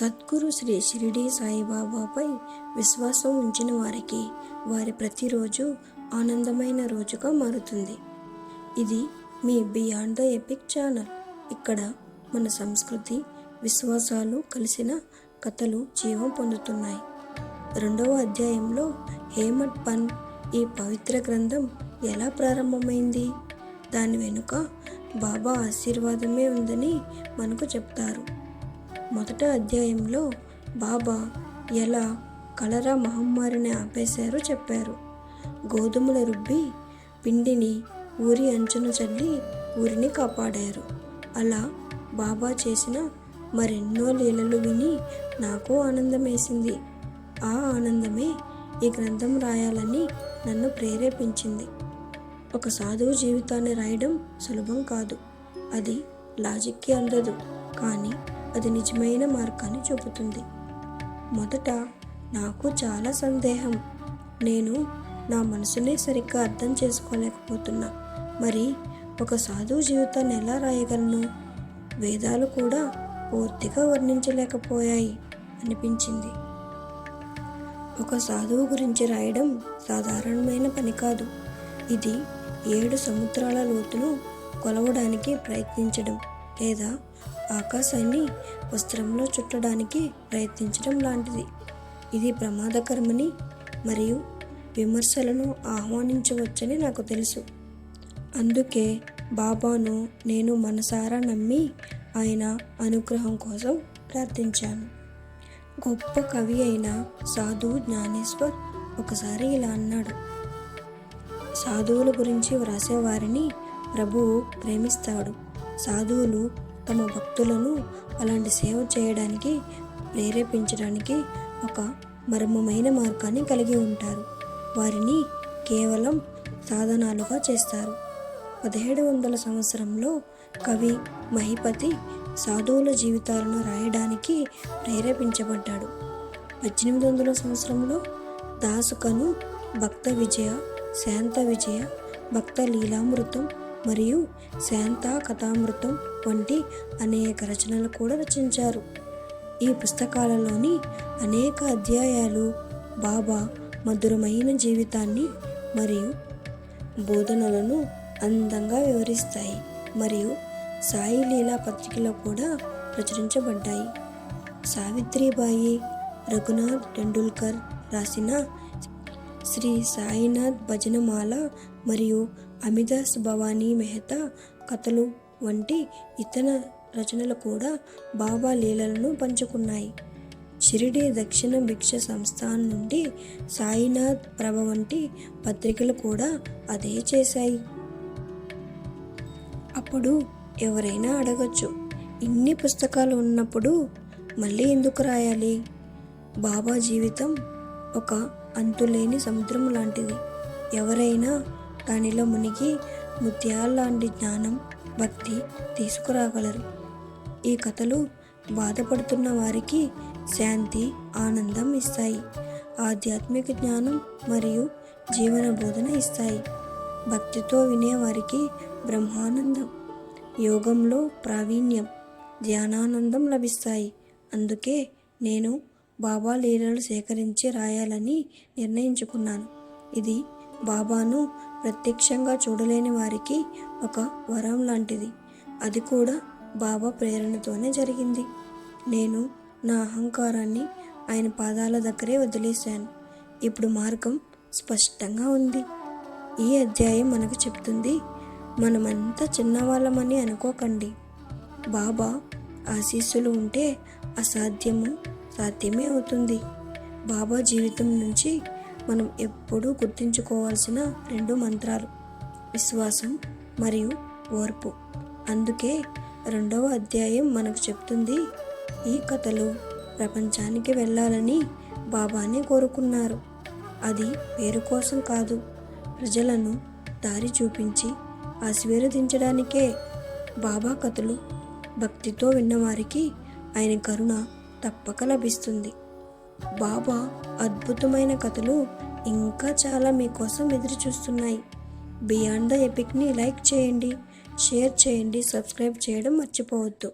సద్గురు శ్రీ షిరిడి సాయిబాబాపై విశ్వాసం ఉంచిన వారికి వారి ప్రతిరోజు ఆనందమైన రోజుగా మారుతుంది. ఇది మీ బియాండ్ ద ఎపిక్ ఛానల్. ఇక్కడ మన సంస్కృతి విశ్వాసాలు కలిసిన కథలు జీవం పొందుతున్నాయి. రెండవ అధ్యాయంలో హేమట్ పన్ ఈ పవిత్ర గ్రంథం ఎలా ప్రారంభమైంది? దాని వెనుక బాబా ఆశీర్వాదమే ఉందని మనకు చెప్తారు. మొదట అధ్యాయంలో బాబా ఎలా కలరా మహమ్మారిని ఆపేశారో చెప్పారు. గోధుమల రుబ్బి పిండిని ఊరి అంచున చల్లి ఊరిని కాపాడారు. అలా బాబా చేసిన మరెన్నో లీలలు విని నాకు ఆనందమేసింది. ఆ ఆనందమే ఈ గ్రంథం రాయాలని నన్ను ప్రేరేపించింది. ఒక సాధువు జీవితాన్ని రాయడం సులభం కాదు. అది లాజిక్కి అందదు. కానీ అది నిజమైన మార్గాన్ని చూపుతుంది. మొదట నాకు చాలా సందేహం. నేను నా మనసునే సరిగ్గా అర్థం చేసుకోలేకపోతున్నా. మరి ఒక సాధువు జీవితాన్ని ఎలా రాయగలను? వేదాలు కూడా పూర్తిగా వర్ణించలేకపోయాయి అనిపించింది. ఒక సాధువు గురించి రాయడం సాధారణమైన పని కాదు. ఇది ఏడు సముద్రాల లోతును కొలవడానికి ప్రయత్నించడం. లేదా ఆకాశాన్ని వస్త్రంలో చుట్టడానికి ప్రయత్నించడం లాంటిది. ఇది ప్రమాదకరమని మరియు విమర్శలను ఆహ్వానించవచ్చని నాకు తెలుసు. అందుకే బాబాను నేను మనసారా నమ్మి ఆయన అనుగ్రహం కోసం ప్రార్థించాను. గొప్ప కవి అయిన సాధువు జ్ఞానేశ్వర్ ఒకసారి ఇలా అన్నాడు. సాధువుల గురించి వ్రాసేవారిని ప్రభువు ప్రేమిస్తాడు. సాధువులు తమ భక్తులను అలాంటి సేవ చేయడానికి ప్రేరేపించడానికి ఒక మర్మమైన మార్గాన్ని కలిగి ఉంటారు. వారిని కేవలం సాధనాలుగా చేస్తారు. పదిహేడు వందల సంవత్సరంలో కవి మహిపతి సాధువుల జీవితాలను రాయడానికి ప్రేరేపించబడ్డాడు. పద్దెనిమిది వందల సంవత్సరంలో దాసుకను భక్త విజయ శాంత విజయ భక్త లీలామృతం మరియు శాంత కథామృతం వంటి అనేక రచనలు కూడా రచించారు. ఈ పుస్తకాలలోని అనేక అధ్యాయాలు బాబా మధురమైన జీవితాన్ని మరియు బోధనలను అందంగా వివరిస్తాయి మరియు సాయి లీలా పత్రికలో కూడా ప్రచురించబడ్డాయి. సావిత్రిబాయి రఘునాథ్ టెండూల్కర్ రాసిన శ్రీ సాయినాథ్ భజనమాల మరియు అమిదాస్ భవానీ మెహతా కథలు వంటి ఇతర రచనలు కూడా బాబా లీలలను పంచుకున్నాయి. షిరిడి దక్షిణ భిక్ష సంస్థాన్ నుండి సాయినాథ్ ప్రభ వంటి పత్రికలు కూడా అదే చేశాయి. అప్పుడు ఎవరైనా అడగచ్చు ఇన్ని పుస్తకాలు ఉన్నప్పుడు మళ్ళీ ఎందుకు రాయాలి? బాబా జీవితం ఒక అంతులేని సముద్రం లాంటిది. ఎవరైనా దానిలో మునిగి ముత్యాల లాంటి జ్ఞానం భక్తి తీసుకురాగలరు. ఈ కథలు బాధపడుతున్న వారికి శాంతి ఆనందం ఇస్తాయి. ఆధ్యాత్మిక జ్ఞానం మరియు జీవన బోధన ఇస్తాయి. భక్తితో వినేవారికి బ్రహ్మానందం యోగంలో ప్రావీణ్యం ధ్యానానందం లభిస్తాయి. అందుకే నేను బాబా లీలలు సేకరించి రాయాలని నిర్ణయించుకున్నాను. ఇది బాబాను ప్రత్యక్షంగా చూడలేని వారికి ఒక వరం లాంటిది. అది కూడా బాబా ప్రేరణతోనే జరిగింది. నేను నా అహంకారాన్ని ఆయన పాదాల దగ్గరే వదిలేశాను. ఇప్పుడు మార్గం స్పష్టంగా ఉంది. ఈ అధ్యాయం మనకు చెప్తుంది మనమంతా చిన్నవాళ్ళమని అనుకోకండి. బాబా ఆశీస్సులు ఉంటే అసాధ్యము సాధ్యమే అవుతుంది. బాబా జీవితం నుంచి మనం ఎప్పుడూ గుర్తుంచుకోవాల్సిన రెండు మంత్రాలు. విశ్వాసం మరియు ఓర్పు. అందుకే రెండవ అధ్యాయం మనకు చెప్తుంది ఈ కథలు ప్రపంచానికి వెళ్ళాలని బాబానే కోరుకున్నారు. అది పేరు కోసం కాదు ప్రజలను దారి చూపించి ఆశీర్వదించడానికే. బాబా కథలు భక్తితో విన్నవారికి ఆయన కరుణ తప్పక లభిస్తుంది. బాబా అద్భుతమైన కథలు ఇంకా చాలా మీకోసం ఎదురు చూస్తున్నాయి. బియాండ్ ద ఎపిక్ని లైక్ చేయండి షేర్ చేయండి సబ్స్క్రైబ్ చేయడం మర్చిపోవద్దు.